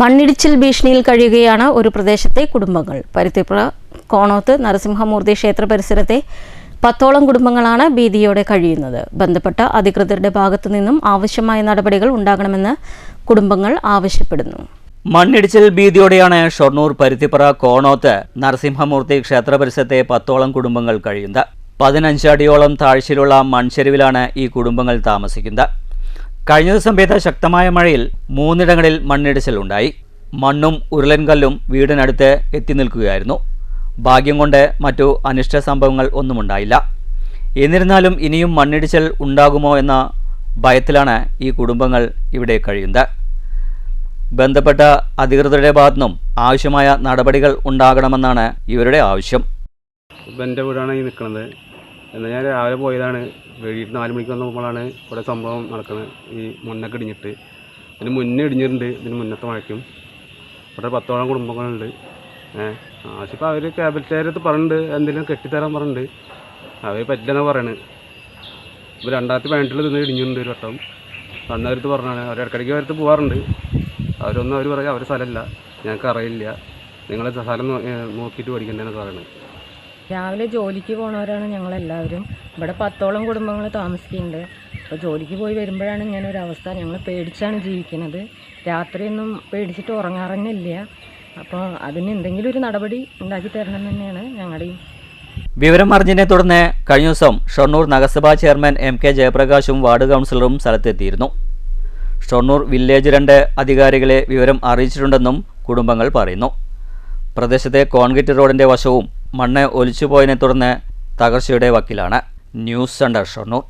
മണ്ണിടിച്ചിൽ ഭീഷണിയിൽ കഴിയുകയാണ് ഒരു പ്രദേശത്തെ കുടുംബങ്ങൾ. പരുത്തിപ്പുഴ കോണോത്ത് നരസിംഹമൂർത്തി ക്ഷേത്ര പരിസരത്തെ പത്തോളം കുടുംബങ്ങളാണ് ഭീതിയോടെ കഴിയുന്നത്. ബന്ധപ്പെട്ട അധികൃതരുടെ ഭാഗത്തു നിന്നും ആവശ്യമായ നടപടികൾ ഉണ്ടാകണമെന്ന് കുടുംബങ്ങൾ ആവശ്യപ്പെടുന്നു. മണ്ണിടിച്ചിൽ ഭീതിയോടെയാണ് ഷൊർണൂർ പരുത്തിപ്പുറ കോണോത്ത് നരസിംഹമൂർത്തി ക്ഷേത്ര പരിസരത്തെ പത്തോളം കുടുംബങ്ങൾ കഴിയുന്നത്. പതിനഞ്ചടിയോളം താഴ്ചയിലുള്ള മൺചെരുവിലാണ് ഈ കുടുംബങ്ങൾ താമസിക്കുന്നത്. കഴിഞ്ഞ ദിവസം പെയ്ത ശക്തമായ മഴയിൽ മൂന്നിടങ്ങളിൽ മണ്ണിടിച്ചിലുണ്ടായി മണ്ണും ഉരുളൻകല്ലും വീടിനടുത്ത് എത്തി നിൽക്കുകയായിരുന്നു. ഭാഗ്യം കൊണ്ട് മറ്റു അനിഷ്ട സംഭവങ്ങൾ ഒന്നുമുണ്ടായില്ല എന്നിരുന്നാലും ഇനിയും മണ്ണിടിച്ചിൽ ഉണ്ടാകുമോ എന്ന ഭയത്തിലാണ് ഈ കുടുംബങ്ങൾ ഇവിടെ കഴിയുന്നത്. ബന്ധപ്പെട്ട അധികൃതരുടെ ഭാഗത്തുനിന്നും ആവശ്യമായ നടപടികൾ ഉണ്ടാകണമെന്നാണ് ഇവരുടെ ആവശ്യം. എന്റെ വീടാണ് ഈ നിൽക്കുന്നത്. എന്നാൽ ഞാൻ രാവിലെ പോയതാണ്. വൈകിട്ട് നാല് മണിക്ക് വന്നപ്പോഴാണ് ഇവിടെ സംഭവം നടക്കുന്നത്. ഈ മണ്ണൊക്കെ ഇടിഞ്ഞിട്ട്. ഇതിന് മുന്നേ ഇടിഞ്ഞിട്ടുണ്ട്. ഇതിന് മുന്നത്തെ മഴയ്ക്കും. ഇവിടെ പത്തോളം കുടുംബങ്ങളുണ്ട്. ഏഹ് ആവശ്യപ്പോൾ അവർ ക്യാബിനറ്റ് പറഞ്ഞിട്ടുണ്ട്. എന്തെങ്കിലും കെട്ടിത്തരാൻ പറഞ്ഞിട്ടുണ്ട്. അവർ പറ്റില്ലെന്നാണ് പറയണത് ഇപ്പോൾ രണ്ടായിരത്തി പതിനെട്ടിൽ നിന്ന് ഇടിഞ്ഞിട്ടുണ്ട് ഒരു വട്ടം. അന്നവരത്ത് പറഞ്ഞാണ് അവർ ഇടയ്ക്കിടയ്ക്ക് അവരത്ത് പോകാറുണ്ട് അവരൊന്നും അവർ പറയാം അവരുടെ സ്ഥലമല്ല. ഞങ്ങൾക്ക് അറിയില്ല നിങ്ങളെ സ്ഥലം നോക്കിയിട്ട് പഠിക്കേണ്ടതെന്ന് പറയണത് രാവിലെ ജോലിക്ക് പോണവരാണ് ഞങ്ങളെല്ലാവരും. ഇവിടെ പത്തോളം കുടുംബങ്ങൾ താമസിക്കുന്നുണ്ട്. അപ്പോൾ ജോലിക്ക് പോയി വരുമ്പോഴാണ് ഇങ്ങനെ ഒരു അവസ്ഥ. ഞങ്ങൾ പേടിച്ചാണ് ജീവിക്കുന്നത്. രാത്രിയൊന്നും പേടിച്ചിട്ട് ഉറങ്ങാറന്നില്ല അപ്പോൾ അതിന് എന്തെങ്കിലും ഒരു നടപടി ഉണ്ടാക്കി തരണം തന്നെയാണ് ഞങ്ങളുടെയും വിവരം അറിഞ്ഞതിനെ തുടർന്ന് കഴിഞ്ഞ ദിവസം ഷൊർണൂർ നഗരസഭാ ചെയർമാൻ എം കെ ജയപ്രകാശും വാർഡ് കൗൺസിലറും സ്ഥലത്തെത്തിയിരുന്നു. ഷൊർണൂർ വില്ലേജ് രണ്ട് അധികാരികളെ വിവരം അറിയിച്ചിട്ടുണ്ടെന്നും കുടുംബങ്ങൾ പറയുന്നു. പ്രദേശത്തെ കോൺക്രീറ്റ് റോഡിന്റെ വശവും മണ്ണ് ഒലിച്ചുപോയതിനെ തുടർന്ന് തകർച്ചയുടെ വക്കിലാണ്. News centre Shoranur.